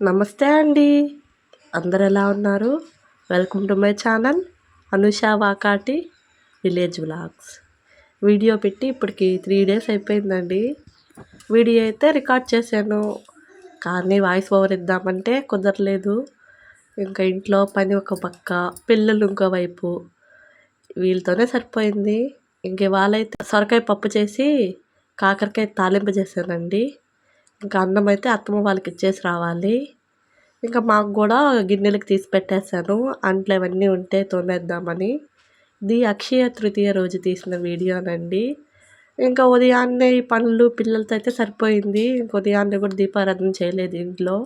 నమస్తే అండి. అందరు ఎలా ఉన్నారు? Welcome to my channel Anusha Vakati village vlogs video పెట్టి ఇప్పటికి త్రీ డేస్ అయిపోయిందండి. వీడియో అయితే రికార్డ్ చేశాను. కానీ వాయిస్ ఓవర్ ఇద్దామంటే కుదరలేదు. ఇంకా ఇంట్లో పని ఒక పక్క పిల్లలు ఇంకో వైపు వీళ్ళతోనే సరిపోయింది. ఇంక వాళ్ళైతే సొరకాయ పప్పు చేసి కాకరకాయ తాలింపు చేశానండి. ఇంకా అన్నం అయితే అత్తమ్మ వాళ్ళకి ఇచ్చేసి రావాలి. ఇంకా మాకు కూడా గిన్నెలకు తీసి పెట్టేశాను. అంట్లు అవన్నీ ఉంటే తోమేద్దామని. ఇది అక్షయ తృతీయ రోజు తీసిన వీడియోనండి. ఇంకా ఉదయాన్నే ఈ పనులు పిల్లలతో అయితే సరిపోయింది. ఇంక ఉదయాన్నే కూడా దీపారాధన చేయలేదు ఇంట్లో.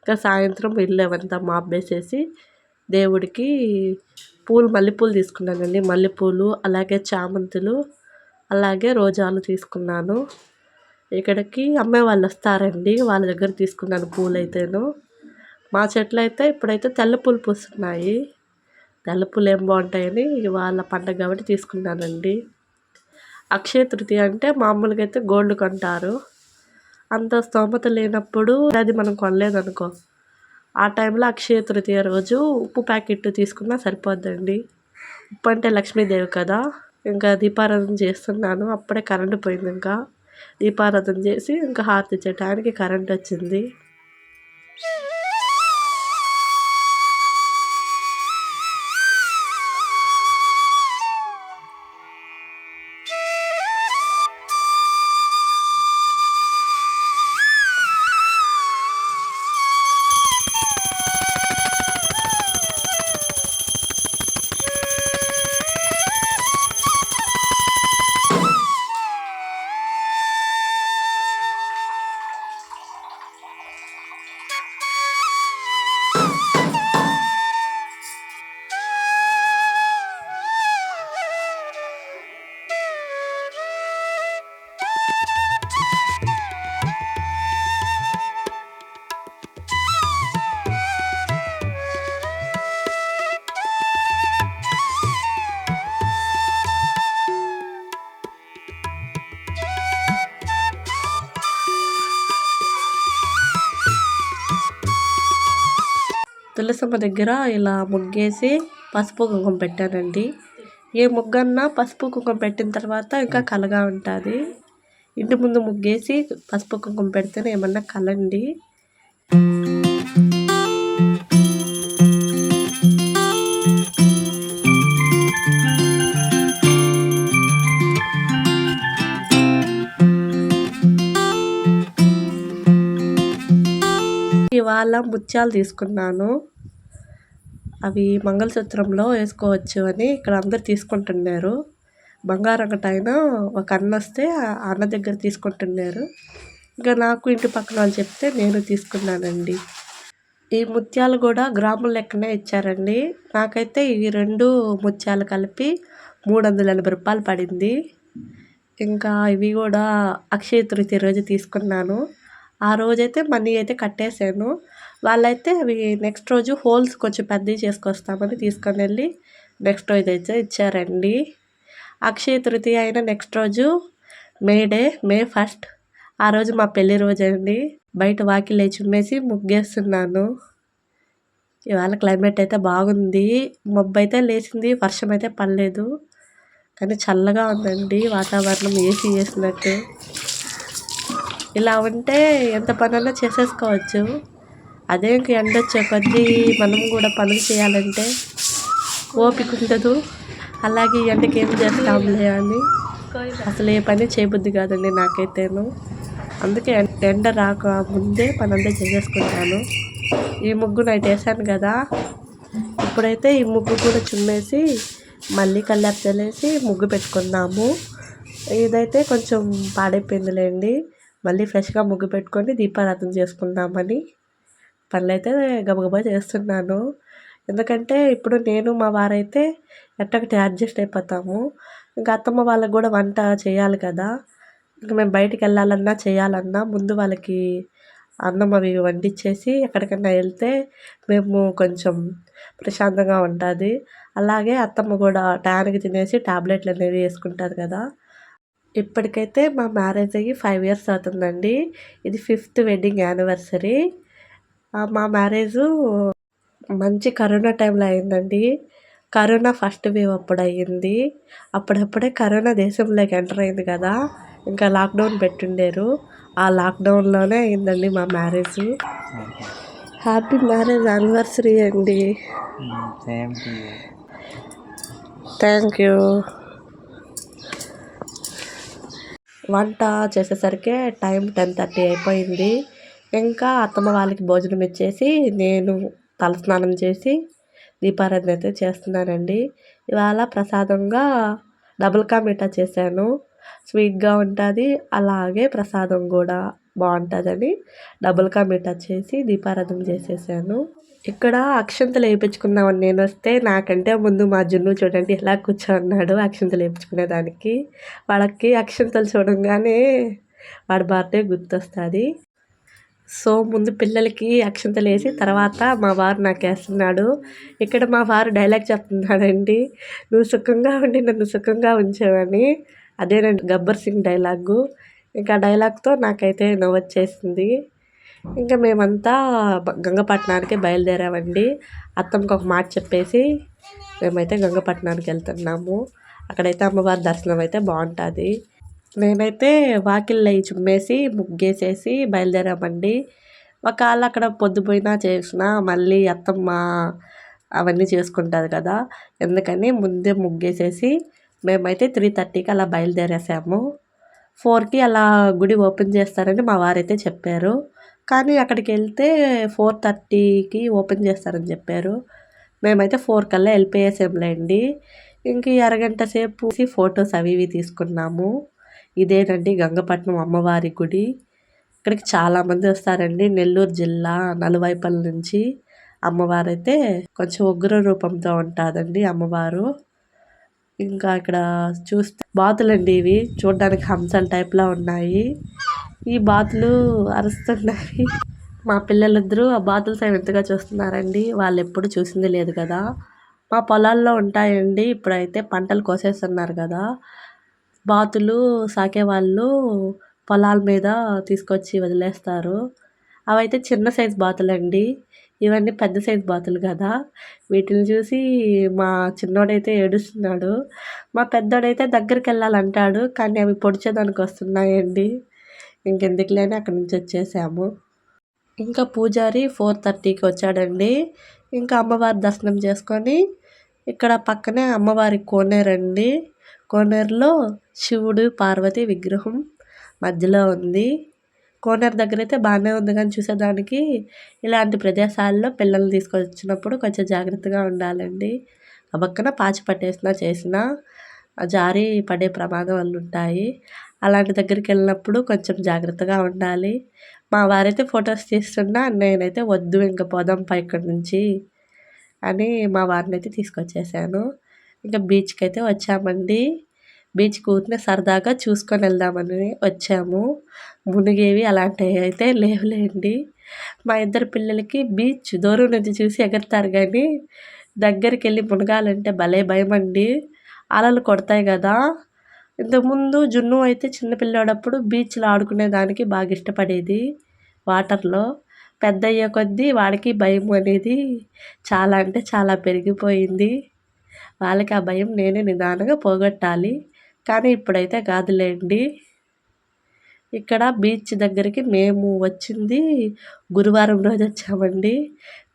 ఇంకా సాయంత్రం ఇల్లు అవంతా మాపేసేసి దేవుడికి పూలు మల్లెపూలు తీసుకున్నానండి. మల్లెపూలు అలాగే చామంతులు అలాగే రోజాలు తీసుకున్నాను. ఇక్కడికి అమ్మే వాళ్ళు వస్తారండి వాళ్ళ దగ్గర తీసుకున్నాను పూలు అయితేను మా చెట్లు అయితే ఇప్పుడైతే తెల్ల పూలు పూస్తున్నాయి. తెల్ల పూలు ఏం బాగుంటాయని ఇవాళ పండగ కాబట్టి తీసుకున్నానండి. అక్షయ తృతీయ అంటే మామూలుగా అయితే గోల్డ్ కొంటారు. అంత స్తోమత లేనప్పుడు అది మనం కొనలేదనుకో. ఆ టైంలో అక్షయ తృతీయ రోజు ఉప్పు ప్యాకెట్ తీసుకున్నా సరిపోద్దండి. ఉప్పు అంటే లక్ష్మీదేవి కదా. ఇంకా దీపారాధన చేస్తున్నాను అప్పుడే కరెంటు పోయింది ఇంకా. దీపారాధన చేసి ఇంకా హారతి ఇచ్చే కరెంట్ వచ్చింది. తులసమ్మ దగ్గర ఇలా ముగ్గేసి పసుపు కుంకుమ పెట్టానండి. ఏ ముగ్గన్నా పసుపు కుంకుమ పెట్టిన తర్వాత ఇంకా కలగా ఉంటుంది. ఇంటి ముందు ముగ్గేసి పసుపు కుంకుమ పెడితేనే ఏమన్నా కలండి. చాలా ముత్యాలు తీసుకున్నాను. అవి మంగళసూత్రంలో వేసుకోవచ్చు అని ఇక్కడ అందరు తీసుకుంటున్నారు. బంగారం అయినా ఒక అన్న వస్తే అన్న దగ్గర తీసుకుంటున్నారు. ఇంకా నాకు ఇంటి పక్కన వాళ్ళు చెప్తే నేను తీసుకున్నానండి. ఈ ముత్యాలు కూడా గ్రాముల లెక్కనే ఇచ్చారండి. నాకైతే ఈ రెండు ముత్యాలు కలిపి మూడు వందల ఎనభై రూపాయలు పడింది. ఇంకా ఇవి కూడా అక్షయ తృతీయ రోజు తీసుకున్నాను. ఆ రోజైతే మనీ అయితే కట్టేశాను. వాళ్ళైతే అవి నెక్స్ట్ రోజు హోల్స్ కొంచెం పెద్దవి చేసుకొస్తామని తీసుకొని వెళ్ళి నెక్స్ట్ రోజు అయితే ఇచ్చారండి. అక్షయ తృతీయ అయిన నెక్స్ట్ రోజు మే డే మే ఫస్ట్. ఆ రోజు మా పెళ్ళి రోజు అండి. బయట వాకిల్ లేచిమ్మేసి ముగ్గేస్తున్నాను. ఇవాళ క్లైమేట్ అయితే బాగుంది. మబ్బు అయితే లేచింది వర్షం అయితే పడలేదు. కానీ చల్లగా ఉందండి వాతావరణం ఏసీ వేసినట్టు. ఇలా ఉంటే ఎంత పనైనా చేసేసుకోవచ్చు. అదే ఇంక ఎండ వచ్చే కొద్దీ మనం కూడా పనులు చేయాలంటే ఓపిక ఉండదు. అలాగే ఎండకి ఏం చేస్తాంలే అని అసలు ఏ పని చేయబుద్ది కాదండి నాకైతేను. అందుకే ఎండ రాక ముందే పనంతా చేసేసుకుంటాను. ఈ ముగ్గు నైట్ వేసాను కదా ఇప్పుడైతే ఈ ముగ్గు కూడా చుమ్మేసి మళ్ళీ కల్లాపు చల్లేసి ముగ్గు పెట్టుకున్నాము ఇదైతే కొంచెం పాడైపోయిందిలేండి. మళ్ళీ ఫ్రెష్గా ముగ్గు పెట్టుకొని దీపారాధన చేసుకుందామని పనులైతే గబగబా చేస్తున్నాను. ఎందుకంటే ఇప్పుడు నేను మా వారైతే ఎట్టకటి అడ్జస్ట్ అయిపోతాము. ఇంకా అత్తమ్మ వాళ్ళకి కూడా వంట చేయాలి కదా. ఇంకా మేము బయటికి వెళ్ళాలన్నా చేయాలన్నా ముందు వాళ్ళకి అన్నం అవి వండిచ్చేసి ఎక్కడికన్నా వెళ్తే మేము కొంచెం ప్రశాంతంగా ఉంటుంది. అలాగే అత్తమ్మ కూడా టయానికి తినేసి టాబ్లెట్లు అనేవి వేసుకుంటారు కదా. ఇప్పటికైతే మా మ్యారేజ్ అయ్యి ఫైవ్ ఇయర్స్ అవుతుందండి. ఇది ఫిఫ్త్ వెడ్డింగ్ యానివర్సరీ. మా మ్యారేజు మంచి కరోనా టైంలో అయిందండి. కరోనా ఫస్ట్ వేవ్ అప్పుడు అయ్యింది. అప్పుడప్పుడే కరోనా దేశంలోకి ఎంటర్ అయింది కదా ఇంకా లాక్డౌన్ పెట్టిండేరు. ఆ లాక్డౌన్లోనే అయిందండి మా మ్యారేజ్. హ్యాపీ మ్యారేజ్ యానివర్సరీ అండి. థ్యాంక్ యూ వంట చేసేసరికి టైం టెన్ థర్టీ అయిపోయింది. ఇంకా అత్తమ్మ వాళ్ళకి భోజనం ఇచ్చేసి నేను తలస్నానం చేసి దీపారాధన అయితే చేస్తున్నానండి. ఇవాళ ప్రసాదంగా డబుల్ కా మిఠా చేశాను. స్వీట్గా ఉంటుంది అలాగే ప్రసాదం కూడా బాగుంటుందని డబుల్ కా మిఠా చేసి దీపారాధన చేసేసాను. ఇక్కడ అక్షంతలు వేయించుకుందామని నేను వస్తే నాకంటే ముందు మా జున్ను చూడండి ఎలా కూర్చోన్నాడు అక్షంతలు వేయించుకునేదానికి వాళ్ళకి అక్షంతలు చూడంగానే వాడి బర్త్డే గుర్తొస్తుంది. సో ముందు పిల్లలకి అక్షంతలు వేసి తర్వాత మా వారు నాకు వేస్తున్నాడు. ఇక్కడ మా వారు డైలాగ్ చెప్తున్నాడండి నువ్వు సుఖంగా ఉండి నన్ను సుఖంగా ఉంచావని. అదేనండి గబ్బర్ సింగ్ డైలాగు. ఇంకా డైలాగ్తో నాకైతే నవ్వొచ్చేసింది. ఇంకా మేమంతా గంగపట్నానికి బయలుదేరామండి. అత్తమ్మకి ఒక మాట చెప్పేసి మేమైతే గంగపట్నానికి వెళ్తున్నాము. అక్కడైతే అమ్మవారి దర్శనం అయితే బాగుంటుంది. నేనైతే వాకిళ్ళు అవి చుమ్మేసి ముగ్గేసేసి బయలుదేరామండి. ఒకవేళ అక్కడ పొద్దుపోయినా చేసినా మళ్ళీ అత్తమ్మ అవన్నీ చేసుకుంటుంది కదా. ఎందుకని ముందే ముగ్గేసేసి మేమైతే త్రీ థర్టీకి అలా బయలుదేరేసాము. ఫోర్కి అలా గుడి ఓపెన్ చేస్తారని మా వారైతే చెప్పారు. కానీ అక్కడికి వెళ్తే ఫోర్ థర్టీకి ఓపెన్ చేస్తారని చెప్పారు. మేమైతే ఫోర్ కల్లా వెళ్ళిపోయేసాంలేండి. ఇంక అరగంట సేపు ఫొటోస్ అవి ఇవి తీసుకున్నాము. ఇదేనండి గంగపట్నం అమ్మవారి గుడి. ఇక్కడికి చాలామంది వస్తారండి. నెల్లూరు జిల్లా నలువైపుల నుంచి. అమ్మవారైతే కొంచెం ఉగ్ర రూపంతో ఉంటుందండి అమ్మవారు. ఇంకా ఇక్కడ చూస్తే బాతులండి ఇవి. చూడడానికి హంసల టైప్లో ఉన్నాయి. ఈ బాతులు అరుస్తున్నాయి. మా పిల్లలిద్దరూ ఆ బాతుల సైన్ ఎంతగా చూస్తున్నారండి? వాళ్ళు ఎప్పుడు చూసింది లేదు కదా. మా పొలాల్లో ఉంటాయండి. ఇప్పుడైతే పంటలు కోసేస్తున్నారు కదా. బాతులు సాకే వాళ్ళు పొలాల మీద తీసుకొచ్చి వదిలేస్తారు. అవైతే చిన్న సైజు బాతులండి. ఇవన్నీ పెద్ద సైజు బాతులు కదా. వీటిని చూసి మా చిన్నోడైతే ఏడుస్తున్నాడు. మా పెద్దోడైతే దగ్గరికి వెళ్ళాలంటాడు కానీ అవి పొడిచేదానికి వస్తున్నాయండి. ఇంకెందుకులేనే అక్కడి నుంచి వచ్చేసాము. ఇంకా పూజారి ఫోర్ థర్టీకి వచ్చాడండి. ఇంకా అమ్మవారి దర్శనం చేసుకొని ఇక్కడ పక్కనే అమ్మవారి కోనేరండి కోనేరులో శివుడు పార్వతి విగ్రహం మధ్యలో ఉంది. కోనేరు దగ్గర అయితే బాగానే ఉంది కానీ చూసేదానికి ఇలాంటి ప్రదేశాల్లో పిల్లల్ని తీసుకొచ్చినప్పుడు కొంచెం జాగ్రత్తగా ఉండాలండి. ఆ పక్కన పాచి పట్టేసినా చేసినా జారి పడే ప్రమాదాలు ఉంటాయి. అలాంటి దగ్గరికి వెళ్ళినప్పుడు కొంచెం జాగ్రత్తగా ఉండాలి. మా వారైతే ఫొటోస్ తీస్తున్నా నేనైతే వద్దు ఇంక పోదాం ఇక్కడి నుంచి అని మా వారిని అయితే తీసుకొచ్చేసాను. ఇంకా బీచ్కి అయితే వచ్చామండి. బీచ్ కూర్చుని సరదాగా చూసుకొని వెళ్దామని వచ్చాము. మునిగేవి అలాంటివి అయితే లేవులేండి. మా ఇద్దరు పిల్లలకి బీచ్ దూరం నుంచి చూసి ఎగురుతారు కానీ దగ్గరికి వెళ్ళి మునగాలంటే భలే భయం అండి అలలు కొడతాయి కదా. ఇంతకుముందు జున్ను అయితే చిన్నపిల్లడప్పుడు బీచ్లో ఆడుకునేదానికి బాగా ఇష్టపడేది వాటర్లో. పెద్ద అయ్యే కొద్దీ వాడికి భయం అనేది చాలా అంటే చాలా పెరిగిపోయింది. వాళ్ళకి ఆ భయం నేనే నిదానంగా పోగొట్టాలి. కానీ ఇప్పుడైతే కాదులేండి. ఇక్కడ బీచ్ దగ్గరికి మేము వచ్చింది గురువారం రోజు వచ్చామండి.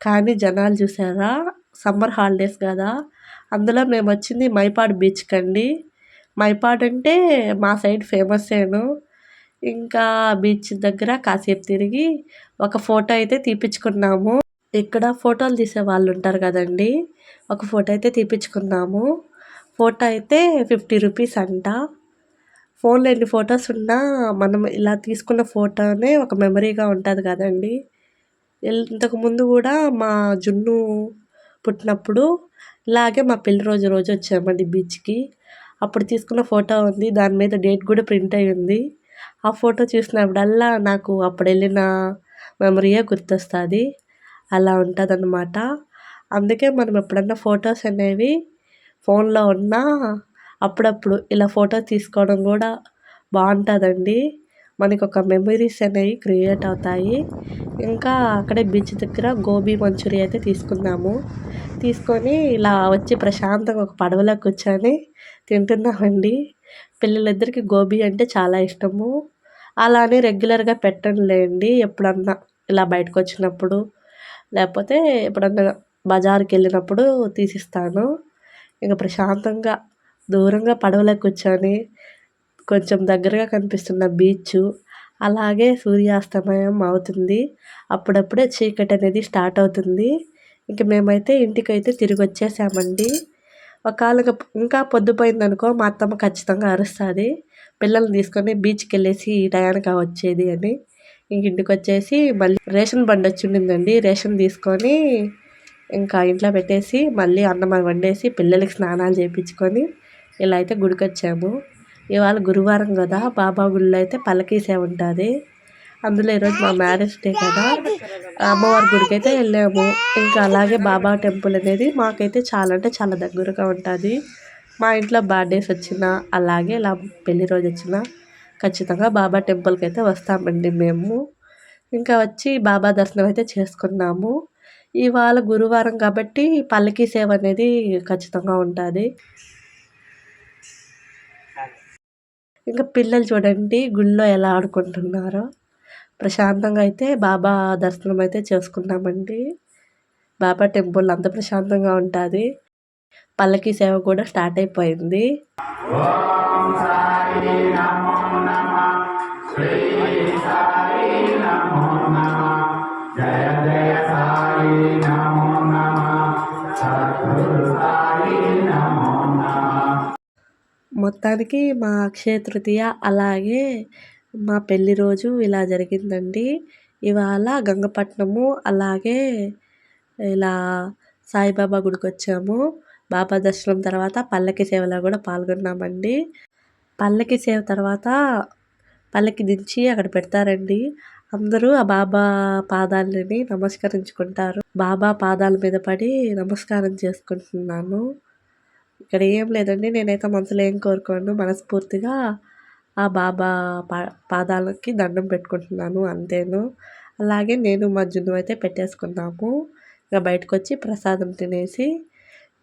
కానీ జనాలు చూసారా? సమ్మర్ హాలిడేస్ కదా. అందులో మేము వచ్చింది మైపాడు బీచ్కి అండి మైపాడు అంటే మా సైడ్ ఫేమస్సేను ఇంకా బీచ్ దగ్గర కాసేపు తిరిగి ఒక ఫోటో అయితే తీపించుకున్నాము ఇక్కడ ఫోటోలు తీసే వాళ్ళు ఉంటారు కదండి. ఒక ఫోటో అయితే తీపించుకున్నాము ఫోటో అయితే ఫిఫ్టీ రూపీస్ అంట. ఫోన్లో ఎన్ని ఫొటోస్ ఉన్నా మనం ఇలా తీసుకున్న ఫోటోనే ఒక మెమరీగా ఉంటుంది కదండి. ఇంతకుముందు కూడా మా జున్ను పుట్టినప్పుడు ఇలాగే మా పెళ్ళి రోజు రోజు వచ్చామండి బీచ్కి. అప్పుడు తీసుకున్న ఫోటో ఉంది దాని మీద డేట్ కూడా ప్రింట్ అయి ఉంది. ఆ ఫోటో చూసినప్పుడల్లా నాకు అప్పుడు వెళ్ళిన మెమరీయే గుర్తొస్తుంది. అలా ఉంటుందన్నమాట. అందుకే మనం ఎప్పుడన్నా ఫొటోస్ అనేవి ఫోన్లో ఉన్నా అప్పుడప్పుడు ఇలా ఫోటో తీసుకోవడం కూడా బాగుంటుందండి మనకి ఒక మెమరీస్ అనేవి క్రియేట్ అవుతాయి. ఇంకా అక్కడే బీచ్ దగ్గర గోబీ మంచూరియా అయితే తీసుకున్నాము. తీసుకొని ఇలా వచ్చి ప్రశాంతంగా ఒక పడవలో కూర్చొని తింటున్నామండి. పిల్లలిద్దరికి గోబీ అంటే చాలా ఇష్టము. అలానే రెగ్యులర్గా పెట్టనులేండి ఎప్పుడన్నా ఇలా బయటకు వచ్చినప్పుడు లేకపోతే ఎప్పుడన్నా బజార్కి వెళ్ళినప్పుడు తీసిస్తాను. ఇంకా ప్రశాంతంగా దూరంగా పడవలో కూర్చొని కొంచెం దగ్గరగా కనిపిస్తున్న బీచ్ అలాగే సూర్యాస్తమయం అవుతుంది. అప్పుడప్పుడే చీకటి అనేది స్టార్ట్ అవుతుంది. ఇంక మేమైతే ఇంటికైతే తిరిగి వచ్చేసామండి ఒకవేళ ఇంకా పొద్దుపోయిందనుకో మా అత్తమ్మ ఖచ్చితంగా అరుస్తుంది. పిల్లల్ని తీసుకొని బీచ్కి వెళ్ళేసి ఈ టయానికి వచ్చేది అని. ఇంక ఇంటికి వచ్చేసి మళ్ళీ రేషన్ బండి వచ్చి ఉండిందండి. రేషన్ తీసుకొని ఇంకా ఇంట్లో పెట్టేసి మళ్ళీ అన్నం వండేసి పిల్లలకి స్నానాలు చేయించుకొని ఇలా అయితే గుడికి వచ్చాము ఇవాళ గురువారం కదా బాబా గుడిలో అయితే పలకీసే ఉంటుంది. అందులో ఈరోజు మా మ్యారేజ్ డే కదా. అమ్మవారి గుడికి అయితే వెళ్ళాము. ఇంకా అలాగే బాబా టెంపుల్ అనేది మాకైతే చాలా అంటే చాలా దగ్గరగా ఉంటుంది. మా ఇంట్లో బర్త్డేస్ వచ్చినా అలాగే ఇలా పెళ్ళి రోజు వచ్చినా ఖచ్చితంగా బాబా టెంపుల్కి అయితే వస్తామండి మేము. ఇంకా వచ్చి బాబా దర్శనం అయితే చేసుకున్నాము. ఇవాళ గురువారం కాబట్టి పల్లకీ సేవ అనేది ఖచ్చితంగా ఉంటుంది. ఇంకా పిల్లలు చూడండి గుళ్ళో ఎలా ఆడుకుంటున్నారో. ప్రశాంతంగా అయితే బాబా దర్శనం అయితే చేసుకున్నామండి బాబా టెంపుల్ అంత ప్రశాంతంగా ఉంటుంది. పల్లకి సేవ కూడా స్టార్ట్ అయిపోయింది. మొత్తానికి మా అక్షయ తృతీయ అలాగే మా పెళ్ళి రోజు ఇలా జరిగిందండి. ఇవాళ గంగపట్నము అలాగే ఇలా సాయిబాబా గుడికి వచ్చాము. బాబా దర్శనం తర్వాత పల్లకి సేవలో కూడా పాల్గొన్నామండి. పల్లకి సేవ తర్వాత పల్లకి దించి అక్కడ పెడతారండి. అందరూ ఆ బాబా పాదాలని నమస్కరించుకుంటారు. బాబా పాదాల మీద పడి నమస్కారం చేసుకుంటున్నాను. ఇక్కడ ఏం లేదండి. నేనైతే మనసులో ఏం కోరుకోను. మనస్ఫూర్తిగా ఆ బాబా పా పాదాలకి దండం పెట్టుకుంటున్నాను అంతేను. అలాగే నేను మా జున్ను అయితే పెట్టేసుకున్నాము ఇంకా బయటకు వచ్చి ప్రసాదం తినేసి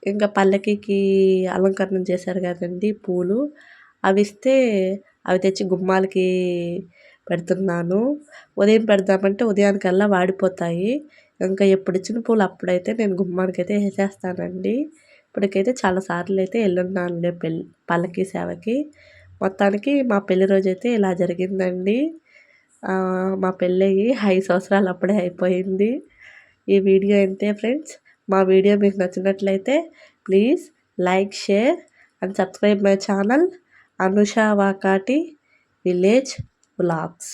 ఇంకా పల్లకికి అలంకరణ చేశారు కదండి పూలు. అవి ఇస్తే అవి తెచ్చి గుమ్మాలకి పెడుతున్నాను. ఉదయం పెడదామంటే ఉదయానికల్లా వాడిపోతాయి. ఇంకా ఎప్పుడు ఇచ్చిన పూలు అప్పుడైతే నేను గుమ్మానికైతే వేసేస్తానండి. ఇప్పటికైతే చాలా సార్లు అయితే వెళ్ళున్నాను పెళ్ళి పల్లకి సేవకి. మొత్తానికి మా పెళ్ళి రోజు అయితే ఇలా జరిగిందండి. మా పెళ్ళయి ఐదు సంవత్సరాలు అప్పుడే అయిపోయింది. ఈ వీడియో అంతే ఫ్రెండ్స్? మా వీడియో మీకు నచ్చినట్లయితే please like share and subscribe my channel Anusha Vakati village vlogs.